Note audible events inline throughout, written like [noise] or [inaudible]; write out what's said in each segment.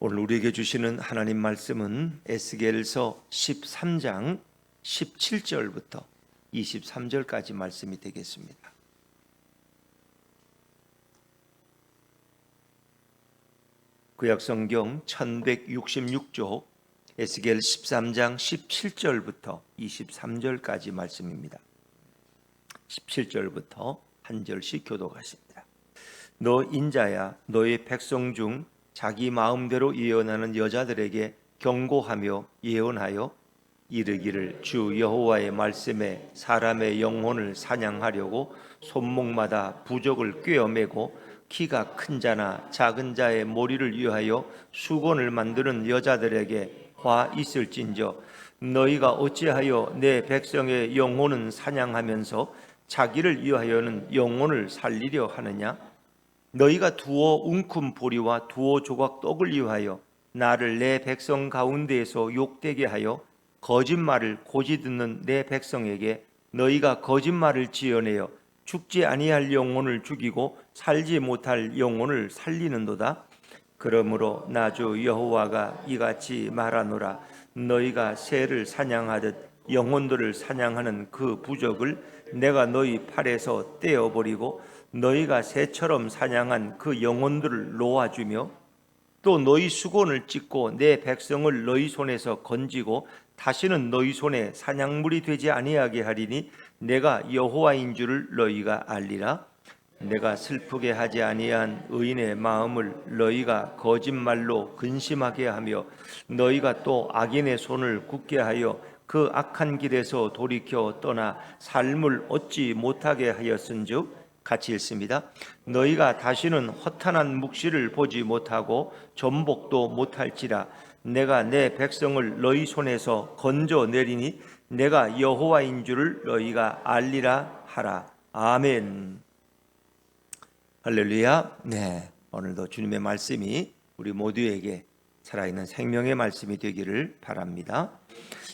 오늘 우리에게 주시는 하나님 말씀은 에스겔서 13장 17절부터 23절까지 말씀이 되겠습니다. 구약 성경 1166조 에스겔 13장 17절부터 23절까지 말씀입니다. 17절부터 한 절씩 교독하십니다. 너 인자야 너의 백성 중 자기 마음대로 예언하는 여자들에게 경고하며 예언하여 이르기를 주 여호와의 말씀에 사람의 영혼을 사냥하려고 손목마다 부적을 꿰어매고 키가 큰 자나 작은 자의 머리를 위하여 수건을 만드는 여자들에게 화 있을진저 너희가 어찌하여 내 백성의 영혼은 사냥하면서 자기를 위하여는 영혼을 살리려 하느냐 너희가 두어 웅큼 보리와 두어 조각 떡을 위하여 나를 내 백성 가운데에서 욕되게 하여 거짓말을 고지 듣는 내 백성에게 너희가 거짓말을 지어내어 죽지 아니할 영혼을 죽이고 살지 못할 영혼을 살리는도다. 그러므로 나주 여호와가 이같이 말하노라 너희가 새를 사냥하듯 영혼들을 사냥하는 그 부적을 내가 너희 팔에서 떼어버리고 너희가 새처럼 사냥한 그 영혼들을 놓아주며 또 너희 수건을 찢고 내 백성을 너희 손에서 건지고 다시는 너희 손에 사냥물이 되지 아니하게 하리니 내가 여호와인 줄을 너희가 알리라. 내가 슬프게 하지 아니한 의인의 마음을 너희가 거짓말로 근심하게 하며 너희가 또 악인의 손을 굳게 하여 그 악한 길에서 돌이켜 떠나 삶을 얻지 못하게 하였은즉 같이 읽습니다. 너희가 다시는 허탄한 묵시를 보지 못하고 전복도 못할지라 내가 내 백성을 너희 손에서 건져 내리니 내가 여호와인 줄을 너희가 알리라 하라. 아멘. 할렐루야. 네. 오늘도 주님의 말씀이 우리 모두에게 살아있는 생명의 말씀이 되기를 바랍니다.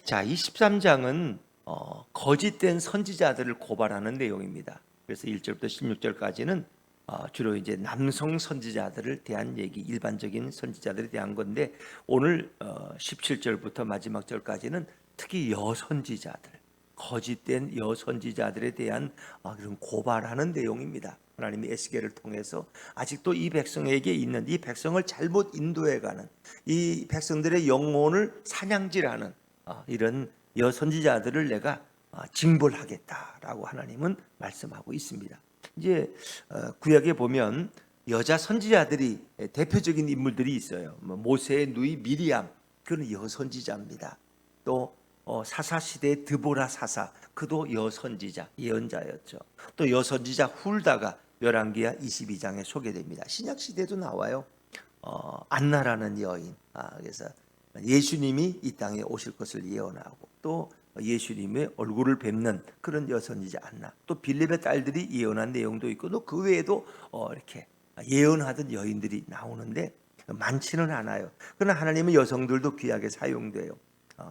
자, 이 13장은 어, 거짓된 선지자들을 고발하는 내용입니다. 그래서 1절부터 16절까지는 어, 주로 이제 남성 선지자들을 대한 얘기, 일반적인 선지자들에 대한 건데 오늘 어, 17절부터 마지막 절까지는 특히 여선지자들, 거짓된 여선지자들에 대한 어, 그런 고발하는 내용입니다. 하나님이 에스겔을 통해서 아직도 이 백성에게 있는 이 백성을 잘못 인도해가는 이 백성들의 영혼을 사냥질하는 어, 이런 여선지자들을 내가 어, 징벌하겠다라고 하나님은 말씀하고 있습니다. 이제 어, 구약에 보면 여자 선지자들이 대표적인 인물들이 있어요. 뭐 모세의 누이 미리암 그는 여선지자입니다. 또 어, 사사 시대의 드보라 사사 그도 여선지자 예언자였죠. 또 여선지자 훌다가 열왕기하 22장에 소개됩니다. 신약 시대도 나와요. 어, 안나라는 여인. 아, 그래서 예수님이 이 땅에 오실 것을 예언하고 또 예수님의 얼굴을 뵙는 그런 여선이지 않나. 또 빌립의 딸들이 예언한 내용도 있고 또 그 외에도 어, 이렇게 예언하던 여인들이 나오는데 많지는 않아요. 그러나 하나님의 여성들도 귀하게 사용돼요.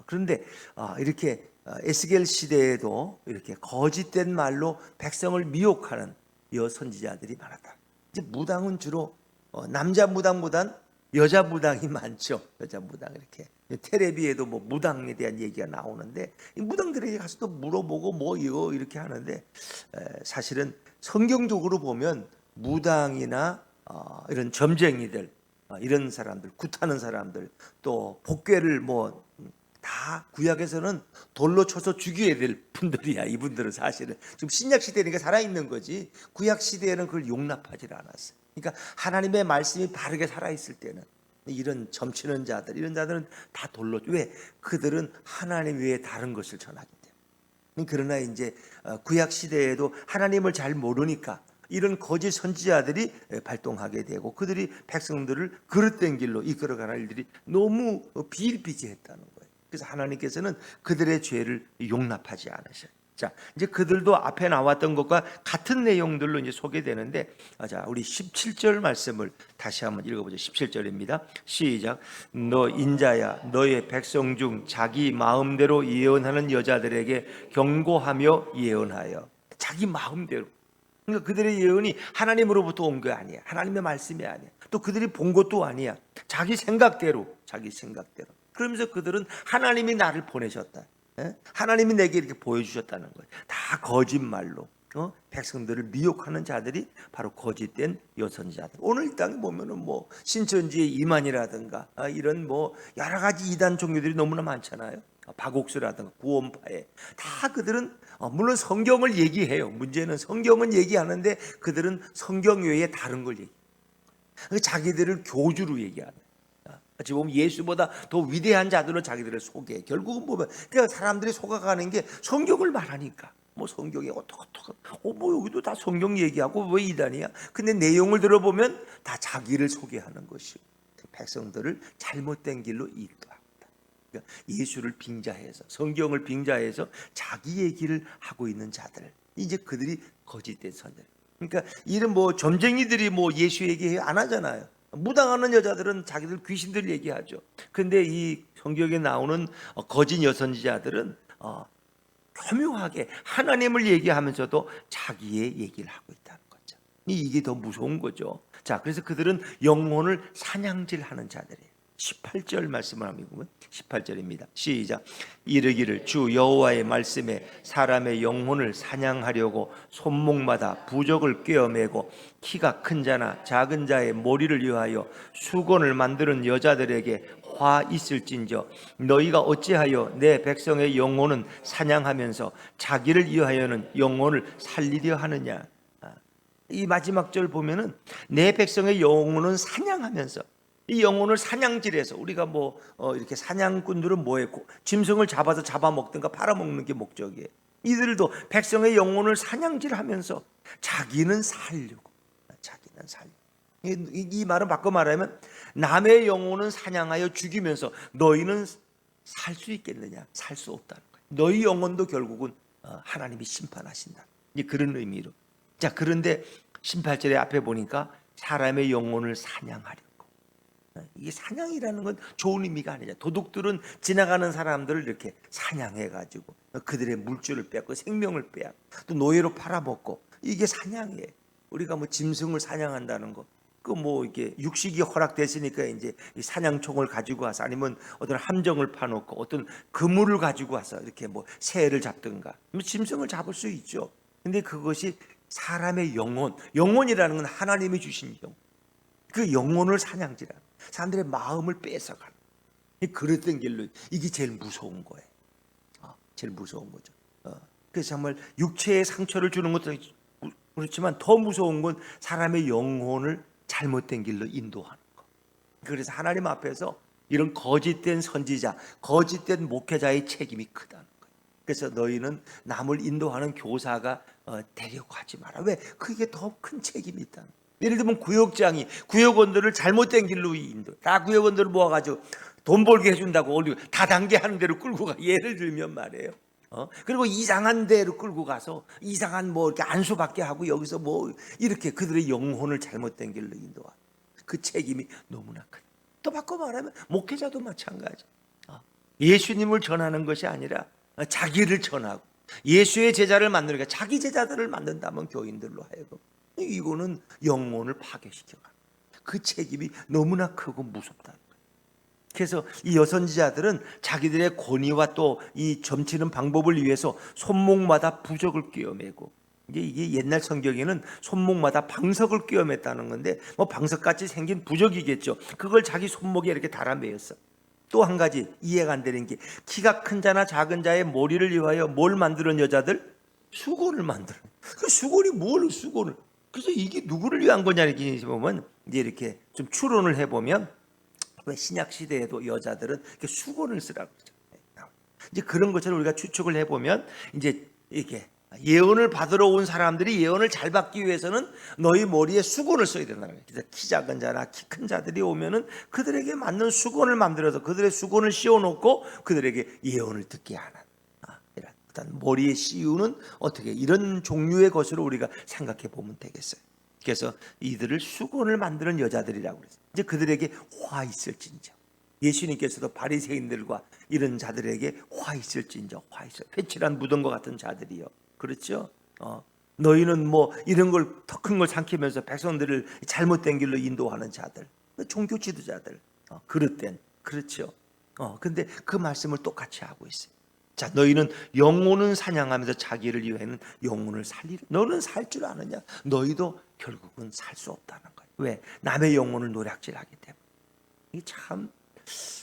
어, 그런데 어, 이렇게 어, 에스겔 시대에도 이렇게 거짓된 말로 백성을 미혹하는 여 선지자들이 많았다. 이제 무당은 주로 어, 남자 무당보단 여자 무당이 [laughs] 많죠. 여자 무당 이렇게 테레비에도 뭐 무당에 대한 얘기가 나오는데 이 무당들에게 가서 또 물어보고 뭐 이거 이렇게 하는데 에, 사실은 성경적으로 보면 무당이나 어, 이런 점쟁이들 어, 이런 사람들 굿하는 사람들 또 복괴를 뭐 다 구약에서는 돌로 쳐서 죽여야 될 분들이야 이분들은 사실은 지금 신약 시대니까 살아 있는 거지 구약 시대에는 그걸 용납하지 않았어요. 그러니까 하나님의 말씀이 바르게 살아 있을 때는 이런 점치는 자들 이런 자들은 다 돌로 왜 그들은 하나님 외에 다른 것을 전하기 때문에 그러나 이제 어, 구약 시대에도 하나님을 잘 모르니까 이런 거짓 선지자들이 발동하게 되고 그들이 백성들을 그릇된 길로 이끌어가는 일들이 너무 비일비재했다는 거예요. 그래서 하나님께서는 그들의 죄를 용납하지 않으셔요. 자, 이제 그들도 앞에 나왔던 것과 같은 내용들로 이제 소개되는데, 아, 자, 우리 17절 말씀을 다시 한번 읽어보죠. 17절입니다. 시작. 너 인자야, 너의 백성 중 자기 마음대로 예언하는 여자들에게 경고하며 예언하여. 자기 마음대로. 그러니까 그들의 예언이 하나님으로부터 온 게 아니야. 하나님의 말씀이 아니야. 또 그들이 본 것도 아니야. 자기 생각대로, 자기 생각대로. 그러면서 그들은 하나님이 나를 보내셨다. 예? 하나님이 내게 이렇게 보여주셨다는 거예요. 다 거짓말로. 어? 백성들을 미혹하는 자들이 바로 거짓된 여선자들. 오늘 이 땅에 보면은 뭐 신천지의 이만이라든가 아, 이런 뭐 여러 가지 이단 종교들이 너무나 많잖아요. 아, 바곡수라든가 구원파에 다 그들은 어, 물론 성경을 얘기해요. 문제는 성경은 얘기하는데 그들은 성경 외에 다른 걸 얘기. 자기들을 교주로 얘기하는. 아, 어찌 보면 예수보다 더 위대한 자들은 자기들을 속에 결국은 보면 그러니까 사람들이 속아가는 게 성경을 말하니까. 뭐 성경에 어떡어떡 어뭐 여기도 다 성경 얘기하고 왜 이단이야? 근데 내용을 들어보면 다 자기를 소개하는 것이 백성들을 잘못된 길로 인도합니다. 그러니까 예수를 빙자해서 성경을 빙자해서 자기 얘기를 하고 있는 자들. 이제 그들이 거짓된 선들 그러니까 이런 뭐 점쟁이들이 뭐 예수 얘기 안 하잖아요. 무당하는 여자들은 자기들 귀신들 얘기하죠. 근데 이 성경에 나오는 어, 거짓 여선지자들은 어, 교묘하게 하나님을 얘기하면서도 자기의 얘기를 하고 있다는 거죠. 이- 이게 더 무서운 거죠. 자, 그래서 그들은 영혼을 사냥질하는 자들이에요. 18절 말씀을 보면 18절입니다. 시작. 이르기를 주 여호와의 말씀에 사람의 영혼을 사냥하려고 손목마다 부적을 꿰어매고 키가 큰 자나 작은 자의 머리를 위하여 수건을 만드는 여자들에게 화 있을진저 너희가 어찌하여 내 백성의 영혼은 사냥하면서 자기를 위하여는 영혼을 살리려 하느냐 아, 이 마지막 절 보면은 내 백성의 영혼은 사냥하면서 이 영혼을 사냥질해서 우리가 뭐 어, 이렇게 사냥꾼들은 뭐해 고- 짐승을 잡아서 잡아먹든가 팔아먹는 게 목적이에요. 이들도 백성의 영혼을 사냥질하면서 자기는 살려고 자기는 살려. 이, 이- 이 말은 바꿔 말하면 남의 영혼은 사냥하여 죽이면서 너희는 살 수 있겠느냐? 살 수 없다는 거예요. 너희 영혼도 결국은 어, 하나님이 심판하신다. 이제 그런 의미로. 자 그런데 18절에 앞에 보니까 사람의 영혼을 사냥하려고. 이게 사냥이라는 건 좋은 의미가 아니죠. 도둑들은 지나가는 사람들을 이렇게 사냥해가지고 그들의 물줄을 빼고 생명을 빼야 또 노예로 팔아먹고 이게 사냥이에요. 우리가 뭐 짐승을 사냥한다는 거. 그 뭐 이게 육식이 허락됐으니까 이제 이 사냥총을 가지고 와서 아니면 어떤 함정을 파놓고 어떤 그물을 가지고 와서 이렇게 뭐 새를 잡든가 뭐 짐승을 잡을 수 있죠. 근데 그것이 사람의 영혼, 영혼이라는 건 하나님이 주신 영. 그 영혼을 사냥질하는 사람들의 마음을 뺏어가는 이 그릇된 길로 이게 제일 무서운 거예요. 어, 제일 무서운 거죠. 어, 그래서 정말 육체의 상처를 주는 것도 그렇지만 더 무서운 건 사람의 영혼을 잘못된 길로 인도하는 거. 그래서 하나님 앞에서 이런 거짓된 선지자, 거짓된 목회자의 책임이 크다는 거예요. 그래서 너희는 남을 인도하는 교사가 어, 되려고 하지 마라. 왜? 그게 더 큰 책임이 있다는 거예요. 예를 들면 구역장이 구역원들을 잘못된 길로 인도. 다 구역원들을 모아가지고 돈 벌게 해준다고 올리고 다 단계 하는 대로 끌고 가. 예를 들면 말이에요. 어? 그리고 이상한 데로 끌고 가서 이상한 뭐 이렇게 안수받게 하고 여기서 뭐 이렇게 그들의 영혼을 잘못된 길로 인도하. 그 책임이 너무나 큰. 또 바꿔 말하면 목회자도 마찬가지. 어? 예수님을 전하는 것이 아니라 어, 자기를 전하고 예수의 제자를 만드니까 자기 제자들을 만든다면 교인들로 하여금 이거는 영혼을 파괴시켜가. 그 책임이 너무나 크고 거예요. 그래서 이 여선지자들은 자기들의 권위와 또 이 점치는 방법을 위해서 손목마다 부적을 끼워매고 이제 이게 옛날 성경에는 손목마다 방석을 끼워맸다는 건데 뭐 방석같이 생긴 부적이겠죠. 그걸 자기 손목에 이렇게 달아매였어. 또 한 가지 이해가 안 되는 게 키가 큰 자나 작은 자의 머리를 위하여 뭘 만드는 여자들? 수건을 만들어. 그 수건이 뭘 수건을? 그래서 이게 누구를 위한 거냐 이렇게 보면 이렇게 좀 추론을 해보면 왜 신약 시대에도 여자들은 이렇게 수건을 쓰라고 그러죠. 이제 그런 것처럼 우리가 추측을 해보면 이제 이렇게 예언을 받으러 온 사람들이 예언을 잘 받기 위해서는 너희 머리에 수건을 써야 된다는 거예요. 키 작은 자나 키 큰 자들이 오면은 그들에게 맞는 수건을 만들어서 그들의 수건을 씌워놓고 그들에게 예언을 듣게 하는 아, 어떤 머리에 씌우는 어떻게 이런 종류의 것으로 우리가 생각해 보면 되겠어요. 그래서 이들을 수건을 만드는 여자들이라고 그랬어요. 이제 그들에게 화 있을진저. 예수님께서도 바리새인들과 이런 자들에게 화 있을진저 화 있어. 회칠한 무덤과 같은 자들이요. 그렇죠? 어. 너희는 뭐 이런 걸 더 큰 걸 삼키면서 백성들을 잘못된 길로 인도하는 자들, 종교 지도자들, 어, 그릇된 그렇죠. 어, 근데 그 말씀을 똑같이 하고 있어요. 자, 너희는 영혼은 사냥하면서 자기를 위해는 영혼을 살리라. 너는 살 줄 아느냐? 너희도 결국은 살 수 없다는 거예요. 왜? 남의 영혼을 노략질하기 때문에. 이게 참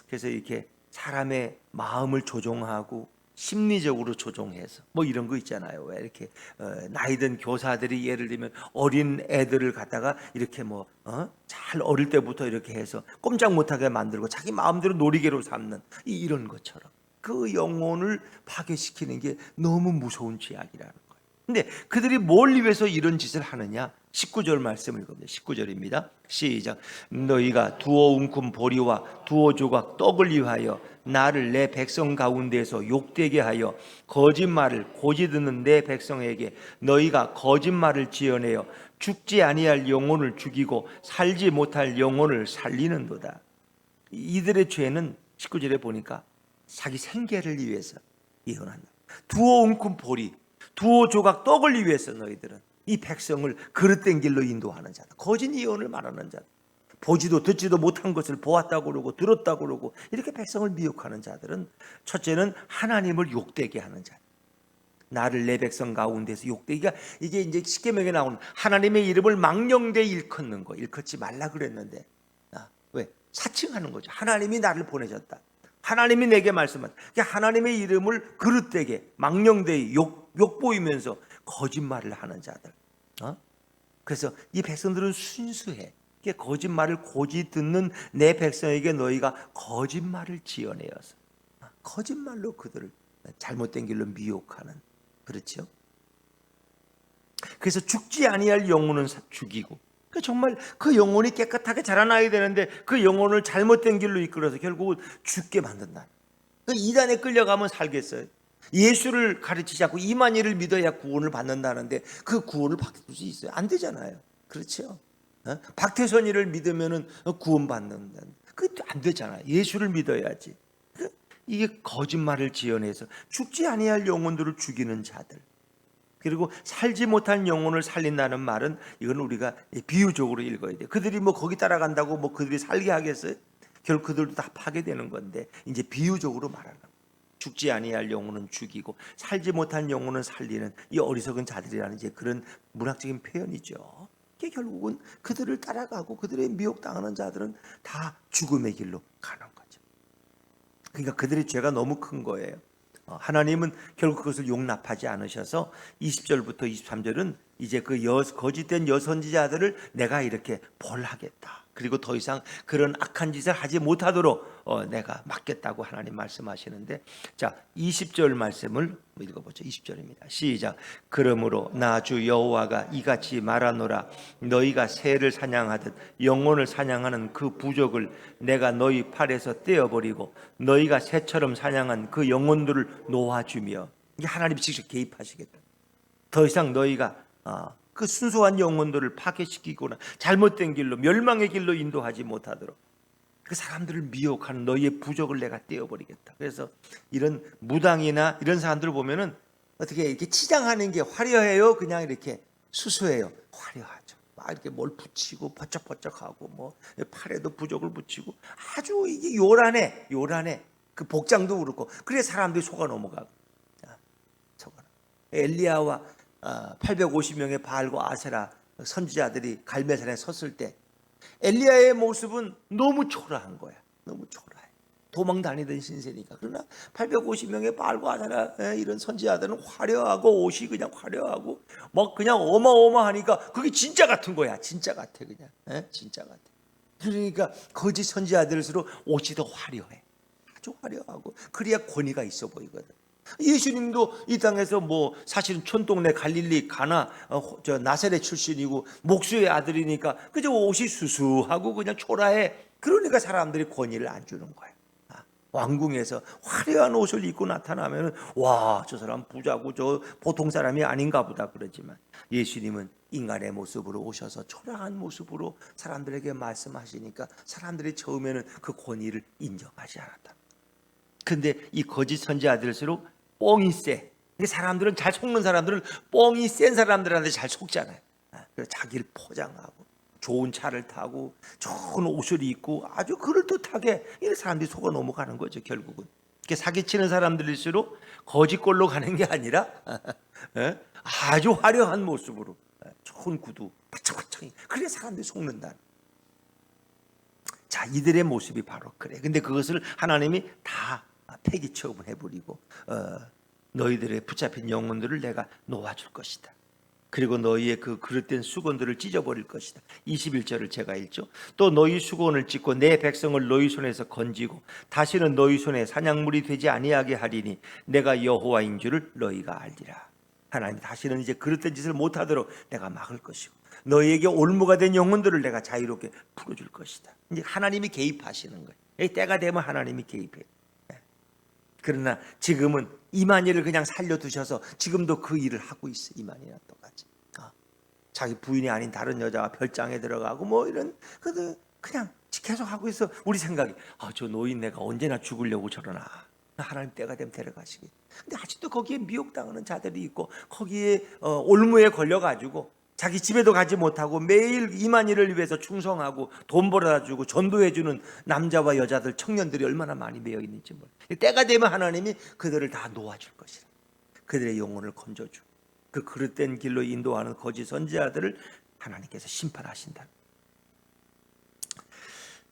그래서 이렇게 사람의 마음을 조종하고 심리적으로 조종해서 뭐 이런 거 있잖아요. 왜 이렇게 어, 나이든 교사들이 예를 들면 어린 애들을 갖다가 이렇게 뭐잘 어릴 때부터 이렇게 해서 꼼짝 못하게 만들고 자기 마음대로 놀이개로 삼는 이- 이런 것처럼 그 영혼을 파괴시키는 게 너무 무서운 죄악이라는 거예요. 근데 그들이 뭘 위해서 이런 짓을 하느냐? 19절 말씀을 읽어보세요. 19절입니다. 시작. 너희가 두어 웅큼 보리와 두어 조각 떡을 위하여 나를 내 백성 가운데서 욕되게 하여 거짓말을 고지 듣는 내 백성에게 너희가 거짓말을 지어내어 죽지 아니할 영혼을 죽이고 살지 못할 영혼을 살리는도다. 이들의 죄는 19절에 보니까 자기 생계를 위해서 예언한다. 두어 웅큼 보리, 두어 조각 떡을 위해서 너희들은 이 백성을 그릇된 길로 인도하는 자다. 거짓 예언을 말하는 자다. 보지도 듣지도 못한 것을 보았다고 그러고 들었다고 그러고 이렇게 백성을 미혹하는 자들은 첫째는 하나님을 욕되게 하는 자. 나를 내 백성 가운데서 욕되기가 이게 이제 십계명에 나오는 하나님의 이름을 망령되 일컫는 거 일컫지 말라 그랬는데 아, 왜 사칭하는 거죠 하나님이 나를 보내셨다 하나님이 내게 말씀한 그러니까 하나님의 이름을 그릇되게 망령되이 욕, 욕보이면서 거짓말을 하는 자들 어? 그래서 이 백성들은 순수해 거짓말을 고지 듣는 내 백성에게 너희가 거짓말을 지어내어서 아, 거짓말로 그들을 잘못된 길로 미혹하는 그렇죠? 그래서 죽지 아니할 영혼은 사- 죽이고 그 정말 그 영혼이 깨끗하게 자라나야 되는데 그 영혼을 잘못된 길로 이끌어서 결국은 죽게 만든다. 그 이단에 끌려가면 살겠어요. 예수를 가르치지 않고 이만희를 믿어야 구원을 받는다는데 그 구원을 받을 수 있어요? 안 되잖아요. 그렇죠? 어? 박태선이를 믿으면은 구원 받는다. 그안 되잖아요. 예수를 믿어야지. 그 이게 거짓말을 지어내서 죽지 아니할 영혼들을 죽이는 자들. 그리고 살지 못한 영혼을 살린다는 말은 이건 우리가 비유적으로 읽어야 돼. 그들이 뭐 거기 따라간다고 뭐 그들이 살게 하겠어요? 결국 그들도 다 파괴되는 건데 이제 비유적으로 말하는 거예요. 죽지 아니할 영혼은 죽이고 살지 못한 영혼은 살리는 이 어리석은 자들이라는 이제 그런 문학적인 표현이죠. 이게 결국은 그들을 따라가고 그들의 미혹당하는 자들은 다 죽음의 길로 가는 거죠. 그러니까 그들의 죄가 너무 큰 거예요. 어, 하나님은 결국 그것을 용납하지 않으셔서 20절부터 23절은 이제 그 여, 거짓된 여선지자들을 내가 이렇게 벌하겠다. 그리고 더 이상 그런 악한 짓을 하지 못하도록 어, 내가 막겠다고 하나님 말씀하시는데 자 20절 말씀을 읽어보죠. 20절입니다. 시작. 그러므로 나 주 여호와가 이같이 말하노라. 너희가 새를 사냥하듯 영혼을 사냥하는 그 부족을 내가 너희 팔에서 떼어버리고 너희가 새처럼 사냥한 그 영혼들을 놓아주며. 이게 하나님이 직접 개입하시겠다. 더 이상 너희가 어, 그 순수한 영혼들을 파괴시키거나 잘못된 길로 멸망의 길로 인도하지 못하도록 그 사람들을 미혹하는 너희의 부족을 내가 떼어버리겠다. 그래서 이런 무당이나 이런 사람들을 보면은 어떻게 이렇게 치장하는 게 화려해요? 그냥 이렇게 수수해요? 화려하죠. 막 이렇게 뭘 붙이고 버쩍버쩍하고 뭐 팔에도 부족을 붙이고 아주 이게 요란해, 요란해. 그 복장도 그렇고 그래 사람들이 속아 넘어가고. 자, 속아. 엘리야와 850명의 바알과 아세라 선지자들이 갈매산에 섰을 때 엘리야의 모습은 너무 초라한 거야. 너무 초라해. 도망 다니던 신세니까. 그러나 850명의 바알과 아세라 에, 이런 선지자들은 화려하고 옷이 그냥 화려하고 막 그냥 어마어마하니까 그게 진짜 같은 거야. 진짜 같아 그냥. 에? 진짜 같아. 그러니까 거짓 선지자들일수록 옷이 더 화려해. 아주 화려하고 그래야 권위가 있어 보이거든. 예수님도 이 땅에서 뭐 사실은 촌동네 갈릴리 가나 어, 저 나사렛 출신이고 목수의 아들이니까 그저 옷이 수수하고 그냥 초라해. 그러니까 사람들이 권위를 안 주는 거야. 아, 왕궁에서 화려한 옷을 입고 나타나면 와 저 사람 부자고 저 보통 사람이 아닌가 보다 그러지만 예수님은 인간의 모습으로 오셔서 초라한 모습으로 사람들에게 말씀하시니까 사람들이 처음에는 그 권위를 인정하지 않았다. 근데 이 거짓 선지자들일수록 뻥이 세. 사람들은 잘 속는 사람들은 뻥이 센 사람들한테 잘 속잖아요. 아, 그래서 자기를 포장하고 좋은 차를 타고 좋은 옷을 입고 아주 그럴듯하게 이 사람들이 속아 넘어가는 거죠 결국은. 이렇게 사기치는 사람들일수록 거짓골로 가는 게 아니라 [laughs] 예? 아주 화려한 모습으로 예, 좋은 구두 바짝바짝 그래 사람들이 속는다. 자 이들의 모습이 바로 그래. 근데 그것을 하나님이 다 폐기 처분해 버리고 어, 너희들의 붙잡힌 영혼들을 내가 놓아줄 것이다. 그리고 너희의 그 그릇된 수건들을 찢어버릴 것이다. 21절을 제가 읽죠. 또 너희 수건을 찢고 내 백성을 너희 손에서 건지고 다시는 너희 손에 사냥물이 되지 아니하게 하리니 내가 여호와인 줄을 너희가 알리라. 하나님 다시는 이제 그릇된 짓을 못하도록 내가 막을 것이고 너희에게 올무가 된 영혼들을 내가 자유롭게 풀어줄 것이다. 이제 하나님이 개입하시는 거예요. 이 때가 되면 하나님이 개입해. 그러나 지금은 이만희를 그냥 살려두셔서 지금도 그 일을 하고 있어. 이만희랑 똑같이. 아, 자기 부인이 아닌 다른 여자가 별장에 들어가고 뭐 이런 그 그냥 계속 하고 있어. 우리 생각이. 아 저 노인네가 언제나 죽으려고 저러나. 하나님 때가 되면 데려가시기 근데 아직도 거기에 미혹당하는 자들이 있고 거기에 어, 올무에 걸려가지고 자기 집에도 가지 못하고 매일 이만희를 위해서 충성하고 돈 벌어다 주고 전도해주는 남자와 여자들 청년들이 얼마나 많이 매여 있는지 몰라. 때가 되면 하나님이 그들을 다 놓아줄 것이라. 그들의 영혼을 건져주고 그 그릇된 길로 인도하는 거짓 선지자들을 하나님께서 심판하신다.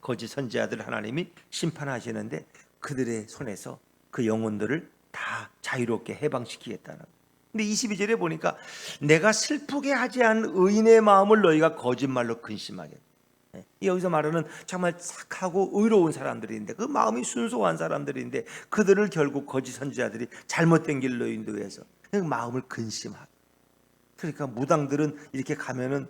거짓 선지자들 하나님이 심판하시는데 그들의 손에서 그 영혼들을 다 자유롭게 해방시키겠다는. 근데 22절에 보니까 내가 슬프게 하지 않은 의인의 마음을 너희가 거짓말로 근심하게. 예, 여기서 말하는 정말 착하고 의로운 사람들인데 그 마음이 순수한 사람들인데 그들을 결국 거짓 선지자들이 잘못된 길로 인도해서 그 마음을 근심하게. 그러니까 무당들은 이렇게 가면은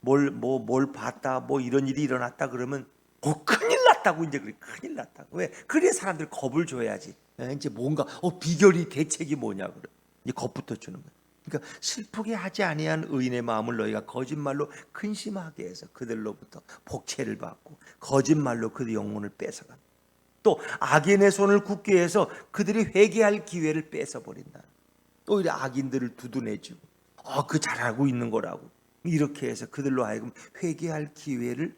뭘뭐뭘 봤다 뭐 이런 일이 일어났다 그러면 어, 큰일 났다고 이제 그래. 큰일 났다고. 왜? 그래 사람들 겁을 줘야지. 에, 이제 뭔가 어 비결이 대책이 뭐냐 그래. 이제 겁부터 주는 거야. 그러니까 슬프게 하지 아니한 의인의 마음을 너희가 거짓말로 근심하게 해서 그들로부터 복채를 받고 거짓말로 그들 영혼을 뺏어간 또 악인의 손을 굳게 해서 그들이 회개할 기회를 뺏어 버린다. 오히려 악인들을 두둔해주고 어, 그 잘하고 있는 거라고. 이렇게 해서 그들로 하여금 회개할 기회를 어,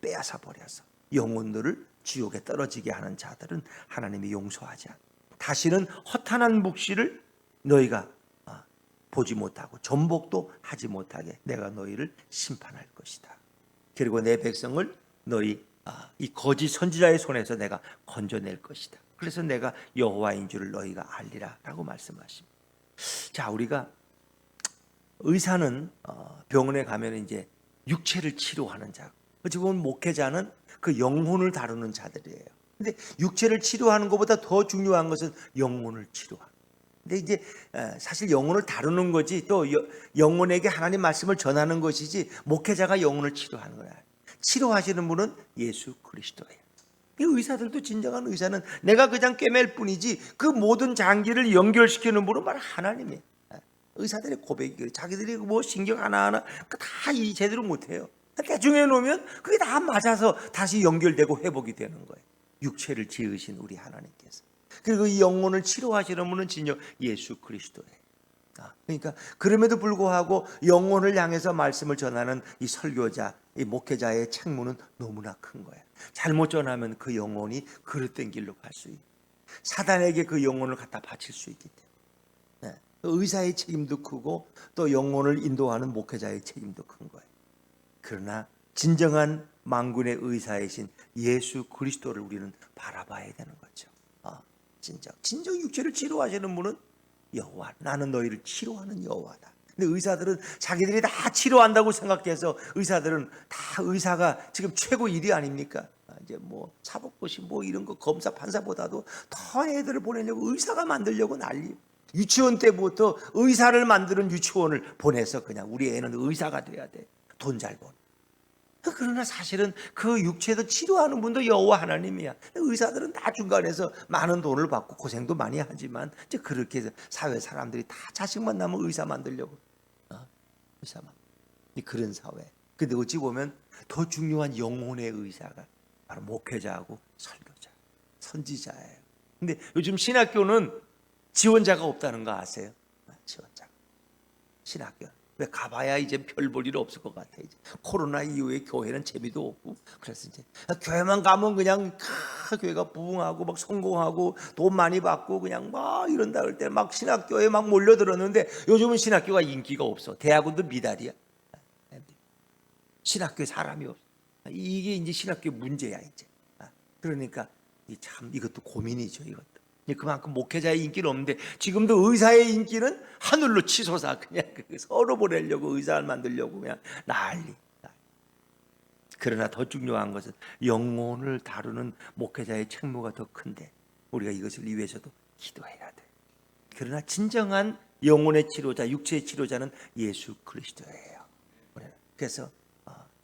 빼앗아 버려서 영혼들을 지옥에 떨어지게 하는 자들은 하나님이 용서하지 않고 다시는 허탄한 묵시를 너희가 어, 보지 못하고 전복도 하지 못하게 내가 너희를 심판할 것이다. 그리고 내 백성을 너희 아, 이 거짓 선지자의 손에서 내가 건져낼 것이다. 그래서 내가 여호와인 줄을 너희가 알리라라고 말씀하십니다. 자, 우리가 의사는 어, 병원에 가면 이제 육체를 치료하는 자. 어찌 보면 목회자는 그 영혼을 다루는 자들이에요. 근데 육체를 치료하는 것보다 더 중요한 것은 영혼을 치료하는. 근데 이제 사실 영혼을 다루는 거지 또 영혼에게 하나님 말씀을 전하는 것이지 목회자가 영혼을 치료하는 거야. 치료하시는 분은 예수 그리스도예요. 이 의사들도 진정한 의사는 내가 그냥 꿰맬 뿐이지 그 모든 장기를 연결시키는 분은 바로 하나님이에요. 의사들의 고백이 자기들이 뭐 신경 하나하나 다 제대로 못해요. 대충 해놓으면 그게 다 맞아서 다시 연결되고 회복이 되는 거예요. 육체를 지으신 우리 하나님께서. 그리고 이 영혼을 치료하시는 분은 진정 예수 그리스도예요. 아, 그러니까 그럼에도 불구하고 영혼을 향해서 말씀을 전하는 이 설교자, 이 목회자의 책무는 너무나 큰 거예요. 잘못 전하면 그 영혼이 그릇된 길로 갈 수 있고 사단에게 그 영혼을 갖다 바칠 수 있기 때문에 네. 의사의 책임도 크고 또 영혼을 인도하는 목회자의 책임도 큰 거예요. 그러나 진정한 망군의 의사이신 예수 그리스도를 우리는 바라봐야 되는 거죠. 아, 진정 진정 육체를 치료하시는 분은 여호와. 나는 너희를 치료하는 여호와다. 근데 의사들은 자기들이 다 치료한다고 생각해서 의사들은 다 의사가 지금 최고 일이 아닙니까? 아, 이제 뭐 사법고시 뭐 이런 거 검사 판사보다도 더 애들을 보내려고 의사가 만들려고 난리. 유치원 때부터 의사를 만드는 유치원을 보내서 그냥 우리 애는 의사가 돼야 돼. 돈 잘 번. 그러나 사실은 그 육체도 치료하는 분도 여호와 하나님이야. 의사들은 다 중간에서 많은 돈을 받고 고생도 많이 하지만 이제 그렇게 해서 사회 사람들이 다 자식만 나면 의사 만들려고. 어? 의사만. 이 그런 사회. 근데 어찌 보면 더 중요한 영혼의 의사가 바로 목회자하고 설교자, 선지자예요. 근데 요즘 신학교는 지원자가 없다는 거 아세요? 아, 지원자. 신학교. 왜 가봐야 이제 별 볼 일 없을 것 같아. 이제 코로나 이후에 교회는 재미도 없고 그래서 이제 교회만 가면 그냥 카, 교회가 부흥하고 막 성공하고 돈 많이 받고 그냥 막 이런다 그럴 때 막 신학교에 막 몰려들었는데 요즘은 신학교가 인기가 없어. 대학원도 미달이야. 신학교에 사람이 없어. 이게 이제 신학교 문제야 이제. 아, 그러니까 이참 이것도 고민이죠. 이제 그만큼 목회자의 인기는 없는데 지금도 의사의 인기는 하늘로 치솟아 그냥 그 서로 보내려고 의사를 만들려고 그냥 난리. 그러나 더 중요한 것은 영혼을 다루는 목회자의 책무가 더 큰데 우리가 이것을 위해서도 기도해야 돼. 그러나 진정한 영혼의 치료자, 육체의 치료자는 예수 그리스도예요. 그래서 어,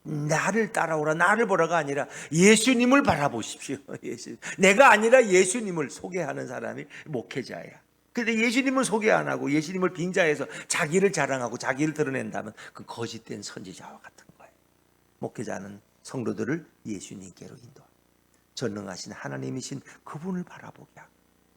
나를 따라오라, 나를 보라가 아니라 예수님을 바라보십시오. [laughs] 예수. 내가 아니라 예수님을 소개하는 사람이 목회자야. 근데 예수님을 소개 안 하고 예수님을 빙자해서 자기를 자랑하고 자기를 드러낸다면 그 거짓된 선지자와 같은 거예요. 목회자는 성도들을 예수님께로 인도. 전능하신 하나님이신 그분을 바라보게 하고.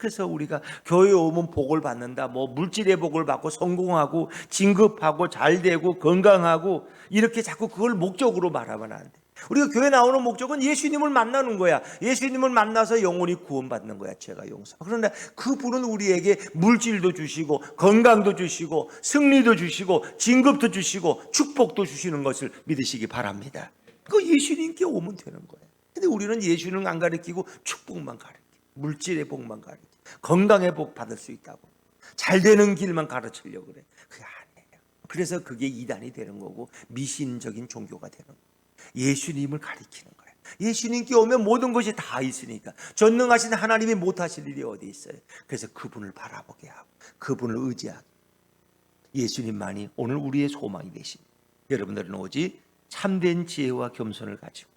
그래서 우리가 교회 오면 복을 받는다. 뭐 물질의 복을 받고 성공하고 진급하고 잘 되고 건강하고 이렇게 자꾸 그걸 목적으로 말하면 안 돼. 우리가 교회 나오는 목적은 예수님을 만나는 거야. 예수님을 만나서 영혼이 구원받는 거야. 죄가 용서. 그런데 그분은 우리에게 물질도 주시고 건강도 주시고 승리도 주시고 진급도 주시고 축복도 주시는 것을 믿으시기 바랍니다. 그 예수님께 오면 되는 거예요. 근데 우리는 예수는 안 가르치고 축복만 가르쳐. 물질의 복만 가르쳐. 건강의 복 받을 수 있다고. 잘 되는 길만 가르치려고 그래. 그게 아니에요. 그래서 그게 이단이 되는 거고 미신적인 종교가 되는 거예요. 예수님을 가리키는 거예요. 예수님께 오면 모든 것이 다 있으니까 전능하신 하나님이 못하실 일이 어디 있어요. 그래서 그분을 바라보게 하고 그분을 의지하고 예수님만이 오늘 우리의 소망이 되십니다. 여러분들은 오직 참된 지혜와 겸손을 가지고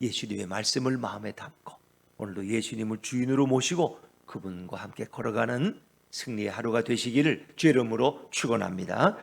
예수님의 말씀을 마음에 담고 오늘도 예수님을 주인으로 모시고 그분과 함께 걸어가는 승리의 하루가 되시기를 주의 이름으로 축원합니다.